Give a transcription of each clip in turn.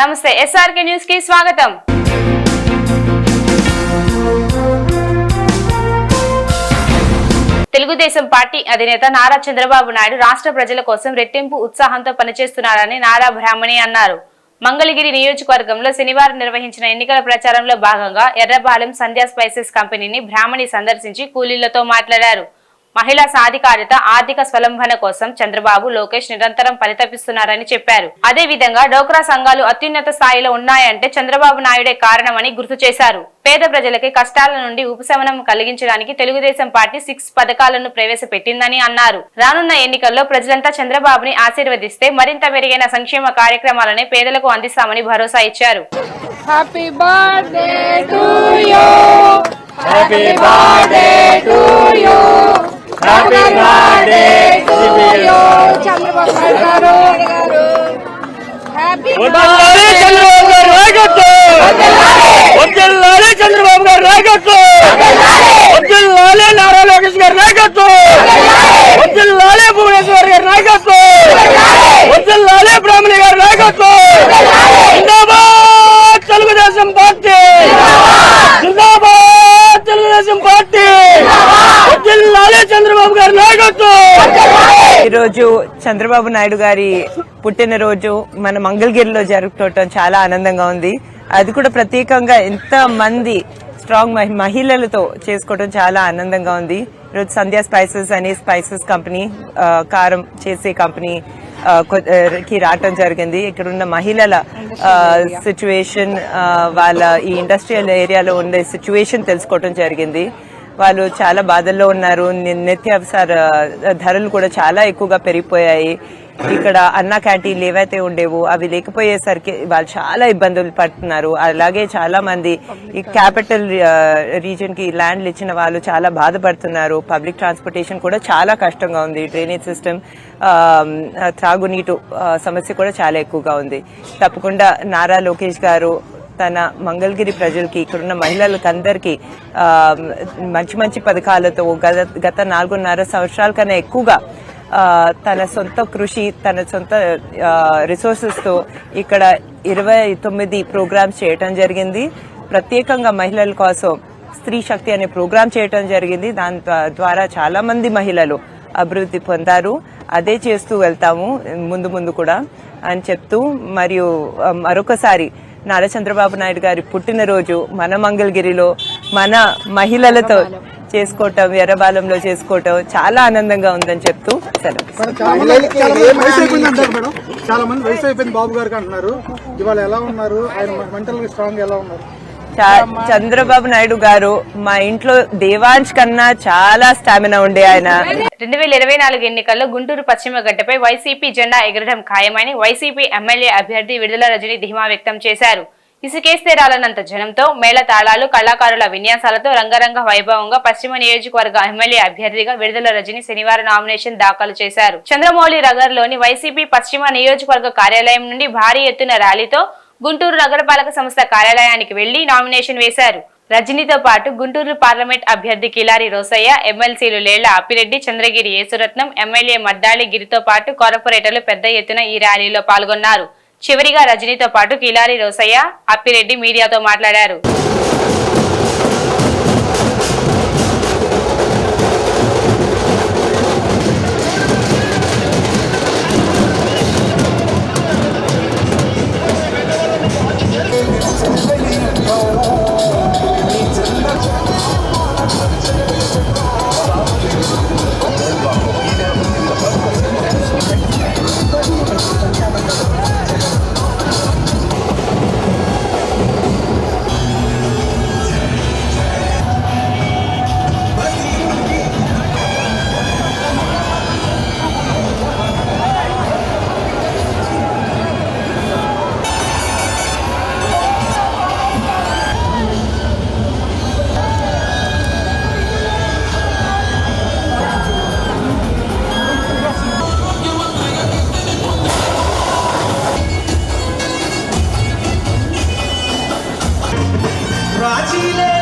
నమస్తే ఎస్ఆర్కే న్యూస్కి స్వాగతం. తెలుగుదేశం పార్టీ అధినేత నారా చంద్రబాబు నాయుడు రాష్ట్ర ప్రజల కోసం రెట్టింపు ఉత్సాహంతో పనిచేస్తున్నారని నారా బ్రాహ్మణి అన్నారు. మంగళగిరి నియోజకవర్గంలో శనివారం నిర్వహించిన ఎన్నికల ప్రచారంలో భాగంగా ఎర్రబాలెం సంధ్యా స్పైసెస్ కంపెనీని బ్రాహ్మణి సందర్శించి కూలీలతో మాట్లాడారు. మహిళా సాధికారత ఆర్థిక స్వలంబన కోసం చంద్రబాబు లోకేష్ నిరంతరం పరితపిస్తున్నారని చెప్పారు. అదే విధంగా డోక్రా సంఘాలు అత్యున్నత స్థాయిలో ఉన్నాయంటే చంద్రబాబు నాయుడే కారణమని గుర్తు చేశారు. పేద ప్రజలకి కష్టాల నుండి ఉపశమనం కలిగించడానికి తెలుగుదేశం పార్టీ సిక్స్ పథకాలను ప్రవేశపెట్టిందని అన్నారు. రానున్న ఎన్నికల్లో ప్రజలంతా చంద్రబాబుని ఆశీర్వదిస్తే మరింత మెరుగైన సంక్షేమ కార్యక్రమాలని పేదలకు అందిస్తామని భరోసా ఇచ్చారు. Happy birthday to you. Chandrababu Naidu గారు హ్యాపీ వద్దల్లాలి చంద్రబాబు గారు నాయకత్వం వద్దల్లాలి చంద్రబాబు గారు నాయకత్వం వద్దల్లాలి నారా లోకేష్ గారి నాయకత్వం వద్దల్లాలి భువనేశ్వర్ గారి నాయకత్వం వద్దల్లాలి బ్రాహ్మణి గారి నాయకత్వం జిందాబాద్ తెలుగుదేశం పార్టీ జిందాబాద్ తెలుగుదేశం పార్టీ వద్దల్లాలి చంద్రబాబు గారి నాయకత్వం ఈరోజు చంద్రబాబు నాయుడు గారి పుట్టినరోజు మన మంగళగిరిలో జరుపుకోవటం చాలా ఆనందంగా ఉంది. అది కూడా ప్రత్యేకంగా ఎంత మంది స్ట్రాంగ్ మహి- మహిళలతో చేసుకోవటం చాలా ఆనందంగా ఉంది. ఈరోజు సంధ్యా స్పైసెస్ అనే స్పైసెస్ కంపెనీ కారం చేసే కంపెనీ కి రావటం జరిగింది. ఇక్కడ ఉన్న మహిళల సిచ్యువేషన్ వాళ్ళ ఈ ఇండస్ట్రియల్ ఏరియాలో ఉండే సిచ్యువేషన్ తెలుసుకోవటం జరిగింది. వాళ్ళు చాలా బాధల్లో ఉన్నారు. ని- నిత్యావసర ధరలు కూడా చాలా ఎక్కువగా పెరిగిపోయాయి. ఇక్కడ అన్న క్యాంటీన్లు ఏవైతే ఉండేవో అవి లేకపోయేసరికి వాళ్ళు చాలా ఇబ్బందులు పడుతున్నారు. అలాగే చాలా మంది ఈ క్యాపిటల్ రీజన్కి ల్యాండ్లు ఇచ్చిన వాళ్ళు చాలా బాధపడుతున్నారు. పబ్లిక్ ట్రాన్స్పోర్టేషన్ కూడా చాలా కష్టంగా ఉంది. డ్రైనేజ్ సిస్టమ్ త్రాగునీటు సమస్య కూడా చాలా ఎక్కువగా ఉంది. తప్పకుండా నారా లోకేష్ గారు తన మంగళగిరి ప్రజలకి ఇక్కడున్న మహిళలకు అందరికీ మంచి మంచి పథకాలతో గత గత నాలుగున్నర సంవత్సరాల కన్నా ఎక్కువగా తన సొంత కృషి తన సొంత రిసోర్సెస్తో ఇక్కడ ఇరవై తొమ్మిది ప్రోగ్రామ్స్ చేయటం జరిగింది. ప్రత్యేకంగా మహిళల కోసం స్త్రీ శక్తి అనే ప్రోగ్రామ్ చేయటం జరిగింది. దాని ద్వారా చాలా మంది మహిళలు అభివృద్ధి పొందారు. అదే చేస్తూ వెళ్తాము ముందు ముందు కూడా అని చెప్తూ మరియు మరొకసారి నారా చంద్రబాబు నాయుడు గారి పుట్టినరోజు మన మంగళగిరిలో మన మహిళలతో చేసుకోవటం ఎర్రబాలంలో చేసుకోవటం చాలా ఆనందంగా ఉందని చెప్తూ సెలవు చాలా మంది వయసు అయిపోయింది బాబు గారికి అంటున్నారు. ఇవాళ ఎలా ఉన్నారు? ఆయన మెంటల్ స్ట్రాంగ్ ఎలా ఉన్నారు? చంద్రబాబు నాయుడు గారు మా ఇంట్లో దేవాంశ్ కన్నా చాలా స్టామినా ఉండే ఆయన. రెండు వేల ఇరవై నాలుగు ఎన్నికల్లో గుంటూరు పశ్చిమ గడ్డపై వైసీపీ జెండా ఎగరడం ఖాయమని వైసీపీ ఎమ్మెల్యే అభ్యర్థి విడుదల రజని ధీమా వ్యక్తం చేశారు. ఇసుకేస్తే రాలనంత జనంతో మేళ తాళాలు కళాకారుల విన్యాసాలతో రంగరంగ వైభవంగా పశ్చిమ నియోజకవర్గ ఎమ్మెల్యే అభ్యర్థిగా విడుదల రజని శనివారం నామినేషన్ దాఖలు చేశారు. చంద్రమౌళి నగర్లోని వైసీపీ పశ్చిమ నియోజకవర్గ కార్యాలయం నుండి భారీ ఎత్తున ర్యాలీతో గుంటూరు నగరపాలక సంస్థ కార్యాలయానికి వెళ్ళి నామినేషన్ వేశారు. రజనీతో పాటు గుంటూరు పార్లమెంట్ అభ్యర్థి కిలారి రోసయ్య ఎమ్మెల్సీలు లేళ్ళ అప్పిరెడ్డి చంద్రగిరి యేసురత్నం ఎమ్మెల్యే మద్దాలి గిరితో పాటు కార్పొరేటర్లు పెద్ద ఎత్తున ఈ ర్యాలీలో పాల్గొన్నారు. చివరిగా రజనీతో పాటు కిలారి రోసయ్య అప్పిరెడ్డి మీడియాతో మాట్లాడారు. Brazilian.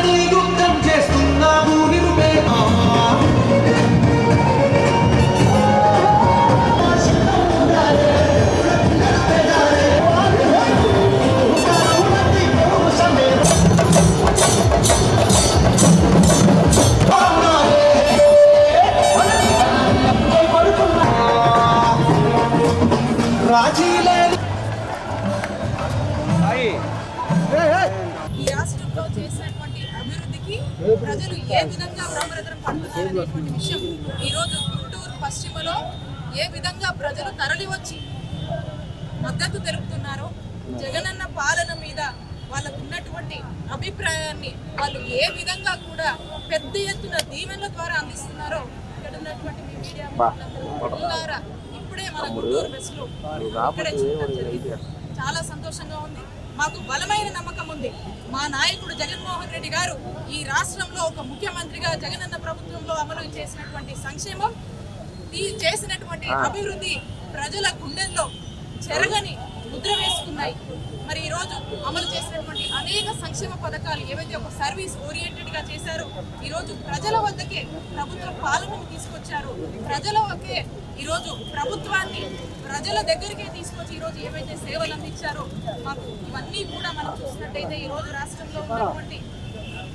విషయం ఈరోజు గుంటూరు పశ్చిమలో ఏ విధంగా ప్రజలు తరలి వచ్చి మద్దతు తెలుపుతున్నారో జగనన్న పాలన మీద వాళ్ళకు ఉన్నటువంటి అభిప్రాయాన్ని వాళ్ళు ఏ విధంగా కూడా పెద్ద ఎత్తున దీవెనల ద్వారా అందిస్తున్నారో ఇక్కడ ఉన్నటువంటి మీడియా మిత్రులందరూ ఇప్పుడే మన గుంటూరు బస్సులు చాలా సంతోషంగా ఉంది. మాకు బలమైన నమ్మకం ఉంది. మా నాయకుడు జగన్మోహన్ రెడ్డి గారు ఈ రాష్ట్రంలో ఒక ముఖ్యమంత్రిగా జగనన్న ప్రభుత్వంలో అమలు చేసినటువంటి సంక్షేమం ఈ చేసినటువంటి అభివృద్ధి ప్రజల గుండెల్లో చెరగని ముద్ర వేసుకున్నాయి. మరి ఈ రోజు అమలు చేసినటువంటి అనేక సంక్షేమ పథకాలు ఏవైతే ఒక సర్వీస్ ఓరియంటెడ్గా చేశారో ఈ రోజు ప్రజల వద్దకే ప్రభుత్వ పాలనను తీసుకొచ్చారు. ప్రజల వద్దకే ఈ రోజు ప్రభుత్వాన్ని ప్రజల దగ్గరికే తీసుకొచ్చి ఈరోజు ఏవైతే సేవలు అందించారో మాకు ఇవన్నీ కూడా మనం చూసినట్టయితే ఈ రోజు రాష్ట్రంలో ఉన్నటువంటి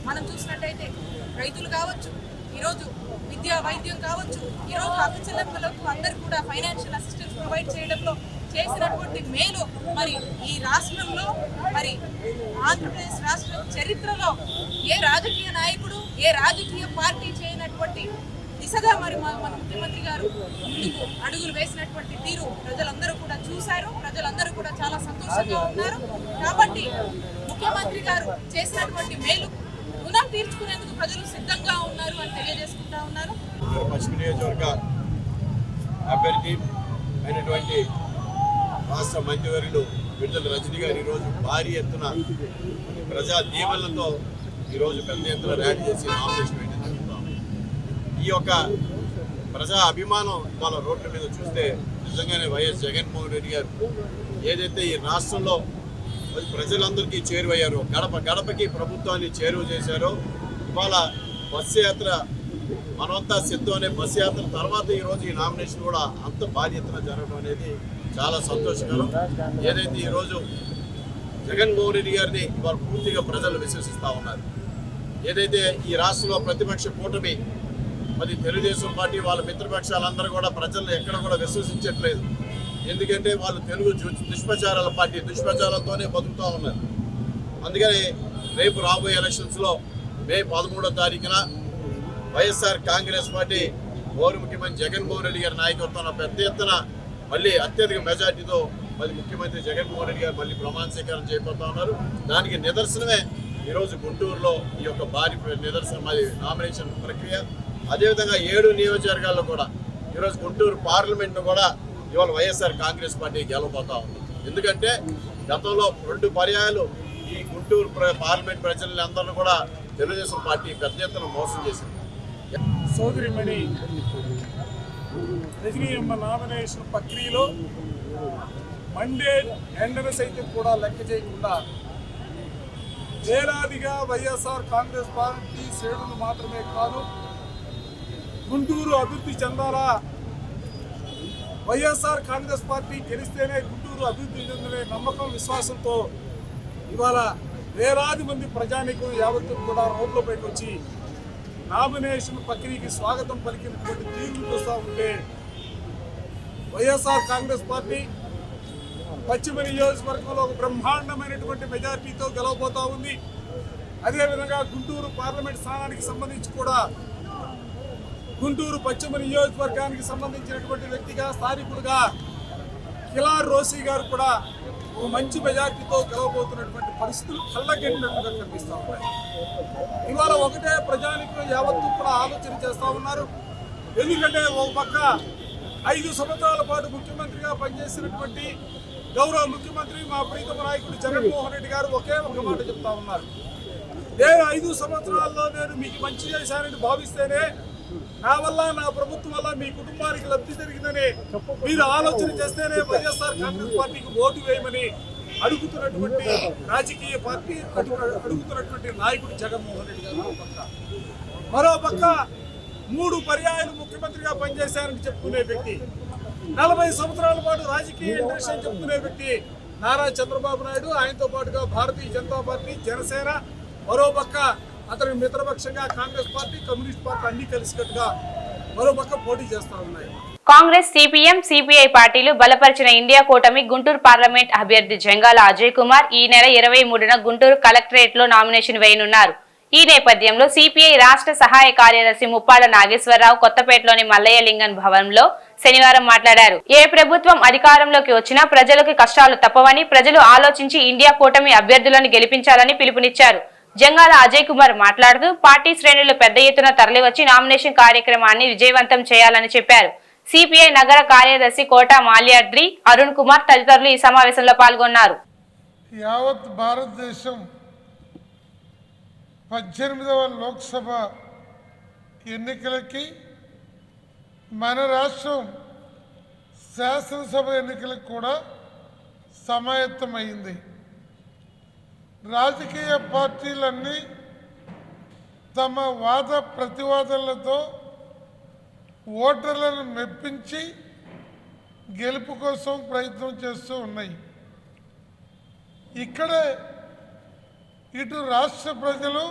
మనం చూసినట్టయితే రైతులు కావచ్చు ఈరోజు విద్యా వైద్యం కావచ్చు ఈరోజు అక్క చెల్లెమ్మలకు అందరు కూడా ఫైనాన్షియల్ అసిస్టెన్స్ ప్రొవైడ్ చేయడంలో చేసినటువంటి మేలు మరి ఈ రాష్ట్రంలో మరి ఆంధ్రప్రదేశ్ రాష్ట్రం చరిత్రలో ఏ రాజకీయ నాయకుడు ఏ రాజకీయ పార్టీ చేయనటువంటి దిశగా మరి మన ముఖ్యమంత్రి గారు ముందుకు అడుగులు వేసినటువంటి తీరు ప్రజలందరూ కూడా చూశారు. ప్రజలందరూ కూడా చాలా సంతోషంగా ఉన్నారు. కాబట్టి ముఖ్యమంత్రి గారు చేసినటువంటి మేలు రుణం తీర్చుకునేందుకు ప్రజలు సిద్ధంగా ఉన్నారు అని తెలియజేసుకుంటా ఉన్నారు. పశ్చిమ నియోజకవర్గ అభ్యర్థి అయినటువంటి రాష్ట్ర మంత్రివర్యులు విడుదల రజనీ గారు ఈరోజు భారీ ఎత్తున ప్రజా దీవెనలతో ఈరోజు పెద్ద ఎత్తున ర్యాలీ చేసి నామినేషన్ ఈ యొక్క ప్రజా అభిమానం ఇవాళ రోడ్ల మీద చూస్తే నిజంగానే వైఎస్ జగన్మోహన్ రెడ్డి గారు ఏదైతే ఈ రాష్ట్రంలో ప్రజలందరికీ చేరువయ్యారో గడప గడపకి ప్రభుత్వాన్ని చేరువ చేశారో ఇవాళ బస్సు యాత్ర మనమంతా సిద్ధం అనే బస్సు యాత్ర తర్వాత ఈ రోజు ఈ నామినేషన్ కూడా అంత భారీ జరగడం అనేది చాలా సంతోషకరం. ఏదైతే ఈరోజు జగన్మోహన్ రెడ్డి గారిని ఇవాళ పూర్తిగా ప్రజలు విశ్వసిస్తూ ఉన్నారు. ఏదైతే ఈ రాష్ట్రంలో ప్రతిపక్ష కూటమి మరి తెలుగుదేశం పార్టీ వాళ్ళ మిత్రపక్షాలందరూ కూడా ప్రజలను ఎక్కడ కూడా విశ్వసించట్లేదు. ఎందుకంటే వాళ్ళు తెలుగు దుష్ప్రచారాల పార్టీ దుష్ప్రచారాలతోనే బతుకుతూ ఉన్నారు. అందుకని రేపు రాబోయే ఎలక్షన్స్లో మే పదమూడో తారీఖున వైఎస్ఆర్ కాంగ్రెస్ పార్టీ పౌర ముఖ్యమంత్రి జగన్మోహన్ రెడ్డి గారి నాయకత్వంలో పెద్ద ఎత్తున మళ్ళీ అత్యధిక మెజార్టీతో మళ్ళీ ముఖ్యమంత్రి జగన్మోహన్ రెడ్డి గారు మళ్ళీ ప్రమాణ స్వీకారం చేయబోతా ఉన్నారు. దానికి నిదర్శనమే ఈరోజు గుంటూరులో ఈ యొక్క భారీ నిదర్శనం మరి నామినేషన్ ప్రక్రియ. అదేవిధంగా ఏడు నియోజకవర్గాల్లో కూడా ఈరోజు గుంటూరు పార్లమెంట్ను కూడా ఇవాళ వైఎస్ఆర్ కాంగ్రెస్ పార్టీ గెలవబోతా ఉంది. ఎందుకంటే గతంలో రెండు పర్యాయాలు ఈ గుంటూరు ప్ర- పార్లమెంట్ ప్రజలని అందరిని కూడా తెలుగుదేశం పార్టీ పెద్ద ఎత్తున మోసం చేసింది. సోదరిమణి రజనీయమ్మ నామినేషన్ ప్రక్రియలో మండే ఎండన సైతం కూడా లెక్క చేయకుండా వేలాదిగా వైఎస్ఆర్ కాంగ్రెస్ పార్టీ శ్రేణులు మాత్రమే కాదు గుంటూరు అభివృద్ధి చెందాలా? వైఎస్ఆర్ కాంగ్రెస్ పార్టీ గెలిస్తేనే గుంటూరు అభివృద్ధి చెందనే నమ్మకం విశ్వాసంతో ఇవాళ వేలాది మంది ప్రజానికం యావత్తు కూడా రోడ్లపైకి వచ్చి నామినేషన్ ప్రక్రియకి స్వాగతం పలికినటువంటి తీర్పు చూస్తూ ఉంటే వైఎస్ఆర్ కాంగ్రెస్ పార్టీ పశ్చిమ నియోజకవర్గంలో ఒక బ్రహ్మాండమైనటువంటి మెజార్టీతో గెలవబోతా ఉంది. అదేవిధంగా గుంటూరు పార్లమెంట్ స్థానానికి సంబంధించి కూడా గుంటూరు పశ్చిమ నియోజకవర్గానికి సంబంధించినటువంటి వ్యక్తిగా స్థానికుడుగా కిలార్ రోసీ గారు కూడా ఒక మంచి మెజార్టీతో గెలవబోతున్నటువంటి పరిస్థితులు కళ్ళగట్టినట్టుగా కనిపిస్తూ ఉన్నాయి. ఇవాళ ఒకటే ప్రజానికులు యావత్తు కూడా ఆలోచన చేస్తూ ఉన్నారు. ఎందుకంటే ఒక పక్క ఐదు సంవత్సరాల పాటు ముఖ్యమంత్రిగా పనిచేసినటువంటి గౌరవ ముఖ్యమంత్రి మా ప్రీతమ నాయకుడు జగన్మోహన్ రెడ్డి గారు ఒకే ఒక మాట చెప్తా ఉన్నారు. నేను ఐదు సంవత్సరాల్లో నేను మీకు మంచి చేశానని భావిస్తేనే నా వల్ల నా ప్రభుత్వం వల్ల మీ కుటుంబానికి లబ్ధి జరిగిందని మీరు ఆలోచన చేస్తేనే వైఎస్ఆర్ కాంగ్రెస్ పార్టీకి ఓటు వేయమని అడుగుతున్నటువంటి రాజకీయ పార్టీ అడుగు- అడుగుతున్నటువంటి నాయకుడు జగన్మోహన్ రెడ్డి గారు. మరో పక్క. మూడు పర్యాయాలు ముఖ్యమంత్రిగా పనిచేశారని చెప్పుకునే వ్యక్తి నలభై సంవత్సరాల పాటు రాజకీయ ఇండస్ట్రీ అని చెప్పుకునే వ్యక్తి నారా చంద్రబాబు నాయుడు. ఆయనతో పాటుగా భారతీయ జనతా పార్టీ జనసేన. మరో పక్క అతని మిత్రపక్షంగా కాంగ్రెస్ పార్టీ కమ్యూనిస్ట్ పార్టీ అన్ని కలిసికట్టుగా మరోపక్క పోటీ చేస్తా ఉన్నాయి. కాంగ్రెస్ సిపిఎం సిపిఐ పార్టీలు బలపరిచిన ఇండియా కూటమి గుంటూరు పార్లమెంట్ అభ్యర్థి జంగాల అజయ్ కుమార్ ఈ నెల ఇరవై మూడున గుంటూరు కలెక్టరేట్లో నామినేషన్ వేయనున్నారు. ఈ నేపథ్యంలో సిపిఐ రాష్ట్ర సహాయ కార్యదర్శి ముప్పాడ నాగేశ్వరరావు కొత్తపేటలోని మల్లయ్య లింగన్ శనివారం మాట్లాడారు. ఏ ప్రభుత్వం అధికారంలోకి వచ్చినా ప్రజలకు కష్టాలు తప్పవని ప్రజలు ఆలోచించి ఇండియా కూటమి అభ్యర్థులను గెలిపించాలని పిలుపునిచ్చారు. జంగాల అజయ్ కుమార్ మాట్లాడుతూ పార్టీ శ్రేణులు పెద్ద ఎత్తున తరలివచ్చి నామినేషన్ కార్యక్రమాన్ని విజయవంతం చేయాలని చెప్పారు. సిపిఐ నగర కార్యదర్శి కోట మాల్యాద్రి అరుణ్ కుమార్ తదితరులు ఈ సమావేశంలో పాల్గొన్నారు. యావత్ భారతదేశం పద్దెనిమిదవ లోక్సభ ఎన్నికలకి మన రాష్ట్రం శాసనసభ ఎన్నికలకు కూడా సమాయత్తమైంది. రాజకీయ పార్టీలన్నీ తమ వాద ప్రతివాదనలతో ఓటర్లను మెప్పించి గెలుపు కోసం ప్రయత్నం చేస్తూ ఉన్నాయి. ఇక్కడే ఇటు రాష్ట్ర ప్రజలు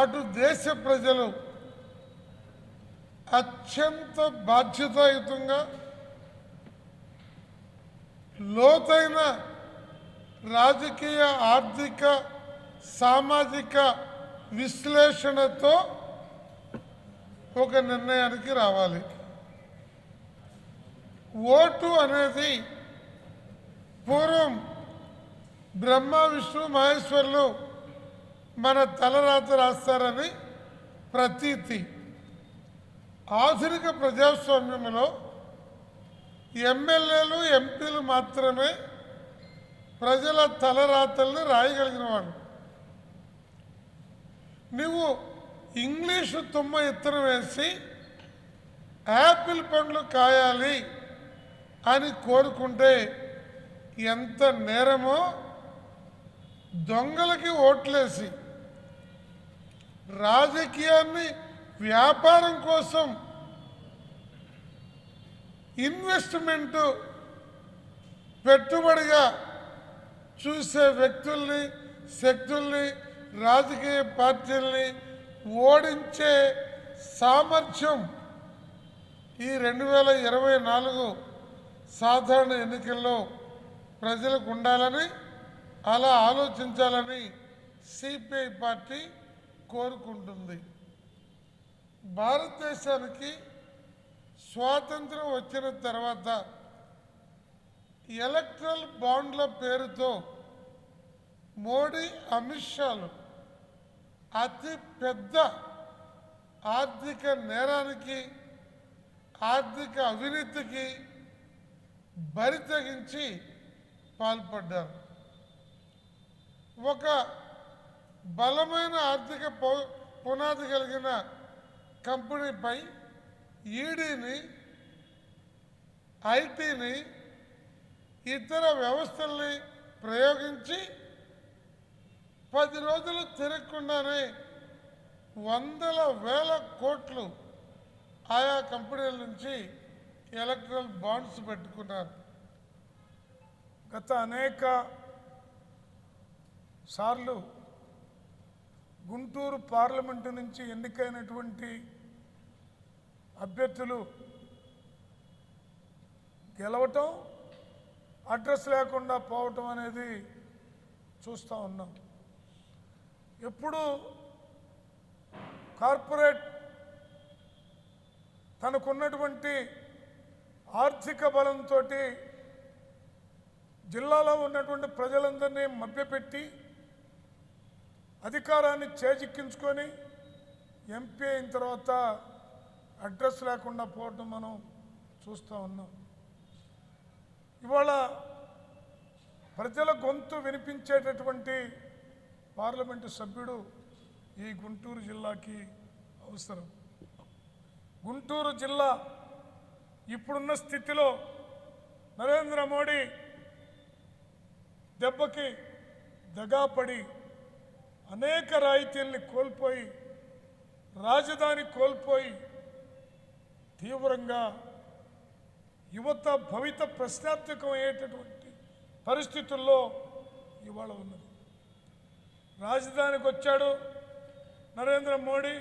అటు దేశ ప్రజలు అత్యంత బాధ్యతాయుతంగా లోతైన రాజకీయ ఆర్థిక సామాజిక విశ్లేషణతో ఒక నిర్ణయానికి రావాలి. ఓటు అనేది పూర్వం బ్రహ్మ విష్ణు మహేశ్వరులు మన తలరాత రాస్తారని ప్రతీతి. ఆధునిక ప్రజాస్వామ్యంలో ఎమ్మెల్యేలు ఎంపీలు మాత్రమే ప్రజల తలరాతల్ని రాయగలిగిన వాడు నువ్వు ఇంగ్లీషు తుమ్మ ఇత్తనం వేసి యాపిల్ పండ్లు కాయాలి అని కోరుకుంటే ఎంత నేరమో దొంగలకి ఓట్లేసి రాజకీయాన్ని వ్యాపారం కోసం ఇన్వెస్ట్మెంటు పెట్టుబడిగా చూసే వ్యక్తుల్ని శక్తుల్ని రాజకీయ పార్టీల్ని ఓడించే సామర్థ్యం ఈ రెండు వేల ఇరవై నాలుగు సాధారణ ఎన్నికల్లో ప్రజలకు ఉండాలని అలా ఆలోచించాలని సిపిఐ పార్టీ కోరుకుంటుంది. భారతదేశానికి స్వాతంత్రం వచ్చిన తర్వాత ఎలక్ట్రల్ బాండ్ల పేరుతో మోడీ అమిత్ షాలు అతి పెద్ద ఆర్థిక నేరానికి ఆర్థిక అవినీతికి బరి తెగించి పాల్పడ్డారు. ఒక బలమైన ఆర్థిక పౌ- పునాది కలిగిన కంపెనీపై ఈడీని ఐటీని ఇతర వ్యవస్థల్ని ప్రయోగించి పది రోజులు తిరగకుండానే వందల వేల కోట్లు ఆయా కంపెనీల నుంచి ఎలక్ట్రల్ బాండ్స్ పెట్టుకున్నారు. గత అనేక సార్లు గుంటూరు పార్లమెంటు నుంచి ఎన్నికైనటువంటి అభ్యర్థులు గెలవటం అడ్రస్ లేకుండా పోవటం అనేది చూస్తూ ఉన్నాం. ఎప్పుడు కార్పొరేట్ తనకున్నటువంటి ఆర్థిక బలంతో జిల్లాలో ఉన్నటువంటి ప్రజలందరినీ మభ్యపెట్టి అధికారాన్ని చేజిక్కించుకొని ఎంపీ అయిన తర్వాత అడ్రస్ లేకుండా పోవటం మనం చూస్తూ ఉన్నాం. ఇవాళ ప్రజల గొంతు వినిపించేటటువంటి పార్లమెంటు సభ్యుడు ఈ గుంటూరు జిల్లాకి అవసరం. గుంటూరు జిల్లా ఇప్పుడున్న స్థితిలో నరేంద్ర మోడీ దెబ్బకి దగాపడి అనేక రాయితీల్ని కోల్పోయి రాజధాని కోల్పోయి తీవ్రంగా యువత భవిత ప్రశ్నాత్మకం అయ్యేటటువంటి పరిస్థితుల్లో ఇవాళ ఉన్నది. రాజధానికి వచ్చాడు నరేంద్ర మోడీ.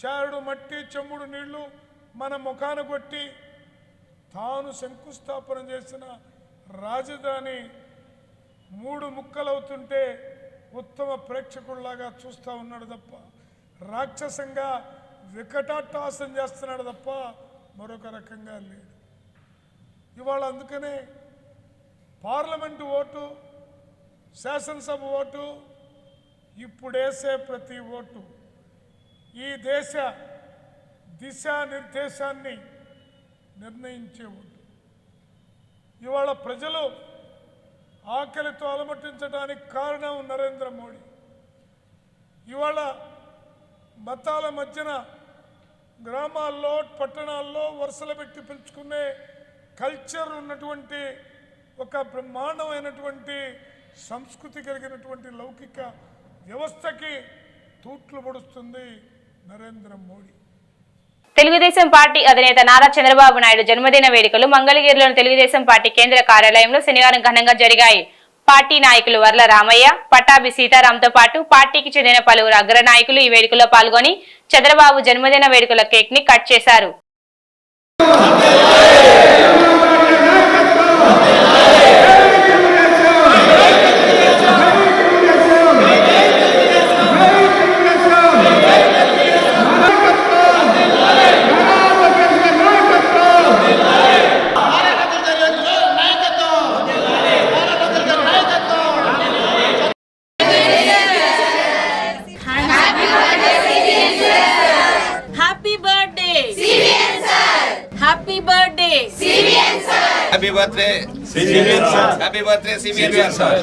చారుడు మట్టి చెమ్ముడు నీళ్ళు మన ముఖాన కొట్టి తాను శంకుస్థాపన చేసిన రాజధాని మూడు ముక్కలవుతుంటే ఉత్తమ ప్రేక్షకుల్లాగా చూస్తూ ఉన్నాడు తప్ప రాక్షసంగా వికటాటాసం చేస్తున్నాడు తప్ప మరొక రకంగా లేడు ఇవాళ అందుకనే పార్లమెంటు ఓటు శాసనసభ ఓటు ఇప్పుడేసే ప్రతి ఓటు. ఈ దేశ దిశానిర్దేశాన్ని నిర్ణయించే ఓటు. ఇవాళ ప్రజలు ఆకలితో అలమటించడానికి కారణం నరేంద్ర మోడీ. ఇవాళ మతాల మధ్యన గ్రామాల్లో పట్టణాల్లో వరుసలు పెట్టి పిలుచుకునే కల్చర్ ఉన్నటువంటి ఒక బ్రహ్మాండమైనటువంటి సంస్కృతి కలిగినటువంటి లౌకిక వ్యవస్థకి తూట్లు పొడుస్తుంది నరేంద్ర మోడీ. తెలుగుదేశం పార్టీ అధినేత నారా చంద్రబాబు నాయుడు జన్మదిన వేడుకలు మంగళగిరిలోని తెలుగుదేశం పార్టీ కేంద్ర కార్యాలయంలో శనివారం ఘనంగా జరిగాయి. పార్టీ నాయకులు వర్ల రామయ్య పట్టాభి సీతారాంతో పాటు పార్టీకి చెందిన పలువురు అగ్ర నాయకులు ఈ వేడుకలో పాల్గొని చంద్రబాబు జన్మదిన వేడుకల కేక్ని కట్ చేశారు. CBN sir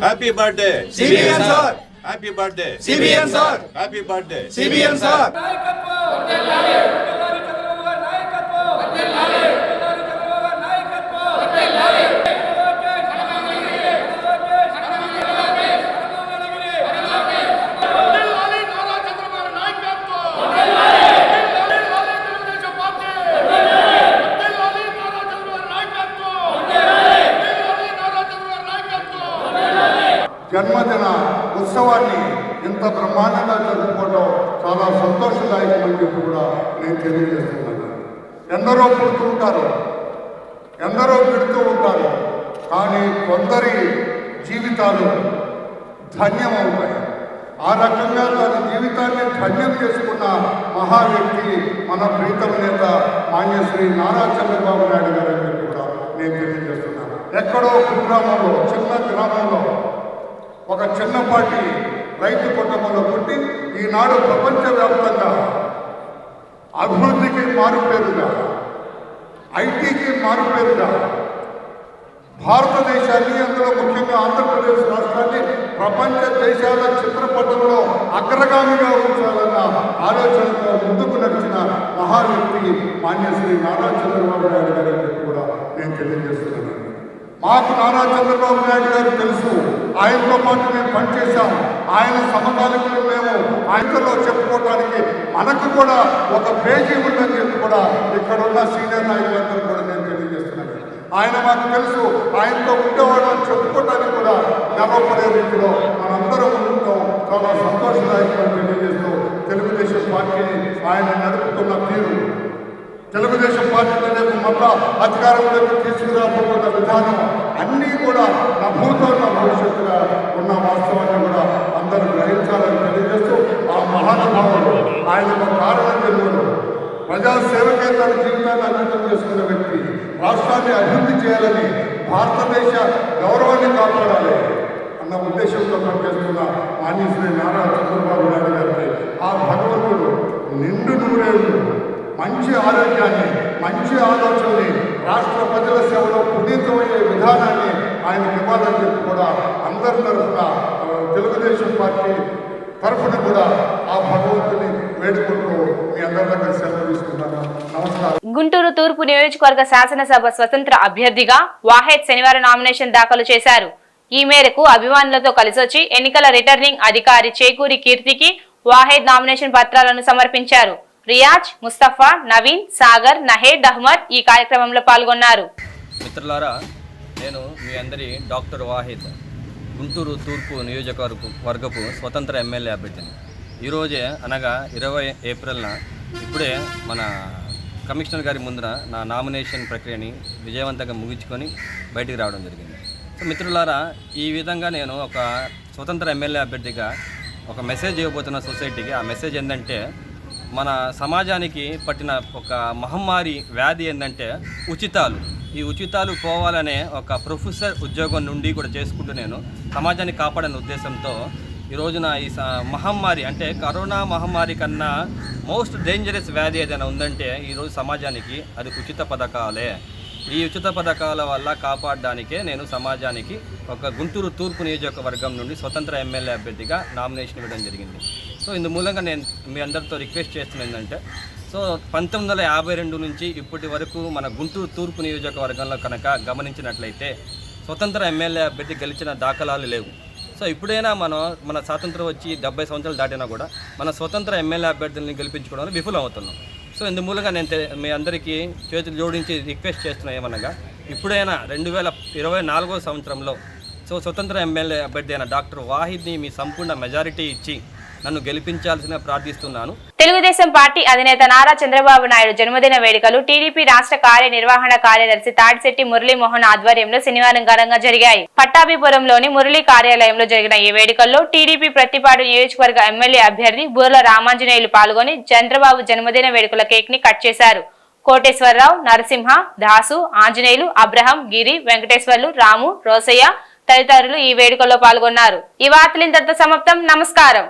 happy birthday CBN sir happy birthday CBN sir happy birthday CBN sir జన్మదిన ఉత్సవాన్ని ఇంత బ్రహ్మాండంగా జరుపుకోవడం చాలా సంతోషదాయకమని చెప్పి కూడా నేను తెలియజేస్తున్నాను ఎందరో పుడుతూ ఉంటారు ఎందరో పెడుతూ ఉంటారు కానీ కొందరి జీవితాలు ధన్యమవుతాయి. ఆ రకంగా తన జీవితాన్ని ధన్యం చేసుకున్న మహా వ్యక్తి మన ప్రీతం నేత మాన్యశ్రీ నారా చంద్రబాబు నాయుడు గారు కూడా నేను తెలియజేస్తున్నాను. ఎక్కడో కుగ్రామంలో చిన్న గ్రామంలో ఒక చిన్నపాటి రైతు కుటుంబంలో పుట్టి ఈనాడు ప్రపంచవ్యాప్తంగా అభివృద్ధికి మారుపేరుగా ఐటీకి మారుపేరుగా భారతదేశాన్ని అందులో ముఖ్యంగా ఆంధ్రప్రదేశ్ రాష్ట్రాన్ని ప్రపంచ దేశాల చిత్రపటంలో అగ్రగామిగా ఉంచాలన్న ఆలోచనతో ముందుకు నడిచిన మహా వ్యక్తి మాన్యశ్రీ నారా చంద్రబాబు నాయుడు గారికి కూడా నేను తెలియజేస్తున్నాను. మాకు నారా చంద్రబాబు నాయుడు గారు తెలుసు ఆయనతో పాటు మేము పనిచేశాము ఆయన సమకాలికులు మేము ఆయనలో చెప్పుకోవడానికి మనకు కూడా ఒక పేజీ ఉందని చెప్పి కూడా ఇక్కడ ఉన్న సీనియర్ నాయకులందరూ కూడా నేను తెలియజేస్తున్నాను. ఆయన మాకు తెలుసు ఆయనతో ఉండేవాడు అని చెప్పుకోవడానికి కూడా గర్వపడే రీతిలో మనందరం ఉండటం చాలా సంతోషదాయకంగా తెలియజేస్తూ తెలుగుదేశం పార్టీని ఆయన నడుపుతున్న తీరు. తెలుగుదేశం పార్టీ రేపు మళ్ళా అధికారంలోకి తీసుకురాబోతున్న విధానం అన్నీ కూడా నా భూతో నా భవిష్యత్తుగా ఉన్న వాస్తవాన్ని కూడా అందరూ గ్రహించాలని తెలియజేస్తూ ఆ మహానుభావుడు ఆయన ఒక కారణం జన్ముడు ప్రజాసేవకే తన జీవితాన్ని అంకితం చేసుకున్న వ్యక్తి. రాష్ట్రాన్ని అభివృద్ధి చేయాలని భారతదేశ గౌరవాన్ని కాపాడాలి అన్న ఉద్దేశంతో పనిచేస్తున్న మాన్యశ్రీ నారా చంద్రబాబు నాయుడు గారికి ఆ భగవంతుడు నిండు నూరేళ్ళు మంచి ఆరోగ్యాన్ని మంచి ఆలోచనని రాష్ట్ర ప్రజల సేవలో పునీతమయ్యే విధానాన్ని ఆయనకి ఇవ్వాలని చెప్పి కూడా అందరి తరఫున తెలుగుదేశం పార్టీ తరఫున కూడా ఆ భగవంతుని వేడుకుంటూ మీ అందరి దగ్గర సెలవు తీసుకున్నాను నమస్కారం. గుంటూరు తూర్పు నియోజకవర్గ శాసనసభ స్వతంత్ర అభ్యర్థిగా వాహెద్ శనివారం నామినేషన్ దాఖలు చేశారు. ఈ మేరకు అభిమానులతో కలిసొచ్చి ఎన్నికల రిటర్నింగ్ అధికారి చేకూరి కీర్తికి వాహెద్ నామినేషన్ పత్రాలను సమర్పించారు. రియాజ్ ముస్తఫా నవీన్ సాగర్ నహేద్ అహ్మద్ ఈ కార్యక్రమంలో పాల్గొన్నారు. మిత్రులారా నేను మీ అందరి డాక్టర్ వాహిద్. గుంటూరు తూర్పు నియోజకవర్గ వర్గపు స్వతంత్ర ఎమ్మెల్యే అభ్యర్థిని. ఈరోజే అనగా ఇరవై ఏప్రిల్న ఇప్పుడే మన కమిషనర్ గారి ముందర నా నామినేషన్ ప్రక్రియని విజయవంతంగా ముగించుకొని బయటికి రావడం జరిగింది. సో మిత్రులారా ఈ విధంగా నేను ఒక స్వతంత్ర ఎమ్మెల్యే అభ్యర్థిగా ఒక మెసేజ్ ఇవ్వబోతున్న సొసైటీకి ఆ మెసేజ్ ఏంటంటే మన సమాజానికి పట్టిన ఒక మహమ్మారి వ్యాధి ఏంటంటే ఉచితాలు. ఈ ఉచితాలు పోవాలనే ఒక ప్రొఫెసర్ ఉద్యోగం నుండి కూడా చేసుకుంటూ నేను సమాజాన్ని కాపాడని ఉద్దేశంతో ఈ రోజున ఈ స- మహమ్మారి అంటే కరోనా మహమ్మారి కన్నా మోస్ట్ డేంజరస్ వ్యాధి ఏదైనా ఉందంటే ఈరోజు సమాజానికి అది ఉచిత పథకాలే. ఈ ఉచిత పథకాల వల్ల కాపాడడానికే నేను సమాజానికి ఒక గుంటూరు తూర్పు నియోజకవర్గం నుండి స్వతంత్ర ఎమ్మెల్యే అభ్యర్థిగా నామినేషన్ ఇవ్వడం జరిగింది. సో ఇందు మూలంగా నేను మీ అందరితో రిక్వెస్ట్ చేస్తున్నది ఏంటంటే సో పంతొమ్మిది వందల యాభై రెండు నుంచి ఇప్పటి వరకు మన గుంటూరు తూర్పు నియోజకవర్గంలో కనుక గమనించినట్లయితే స్వతంత్ర ఎమ్మెల్యే అభ్యర్థి గెలిచిన దాఖలాలు లేవు. సో ఇప్పుడైనా మనం మన స్వాతంత్రం వచ్చి డెబ్బై సంవత్సరాలు దాటినా కూడా మన స్వతంత్ర ఎమ్మెల్యే అభ్యర్థుల్ని గెలిపించుకోవడంలో విఫలమవుతున్నాం. సో ఇందు మూలంగా నేను తె- మీ అందరికీ చేతులు జోడించి రిక్వెస్ట్ చేస్తున్నా ఏమనగా ఇప్పుడైనా రెండు వేల ఇరవై నాలుగో సంవత్సరంలో సో స్వతంత్ర ఎమ్మెల్యే అభ్యర్థి అయిన డాక్టర్ వాహిద్ని మీ సంపూర్ణ మెజారిటీ ఇచ్చి నన్ను గెలిపించాల్సిన ప్రార్థిస్తున్నాను. తెలుగుదేశం పార్టీ అధినేత నారా చంద్రబాబు నాయుడు జన్మదిన వేడుకలు టీడీపీ రాష్ట్ర కార్యనిర్వహణ కార్యదర్శి తాడిశెట్టి మురళీమోహన్ ఆధ్వర్యంలో శనివారం ఘనంగా జరిగాయి. పట్టాభిపురంలోని మురళీ కార్యాలయంలో జరిగిన ఈ వేడుకల్లో టీడీపీ ప్రతిపాడు నియోజకవర్గ ఎమ్మెల్యే అభ్యర్థి బూర్ల రామాంజనేయులు పాల్గొని చంద్రబాబు జన్మదిన వేడుకల కేక్ని కట్ చేశారు. కోటేశ్వరరావు నరసింహ దాసు ఆంజనేయులు అబ్రహం గిరి వెంకటేశ్వర్లు రాము రోసయ్య తదితరులు ఈ వేడుకల్లో పాల్గొన్నారు. ఈ వార్తలు ఇంతటితో సమాప్తం. నమస్కారం.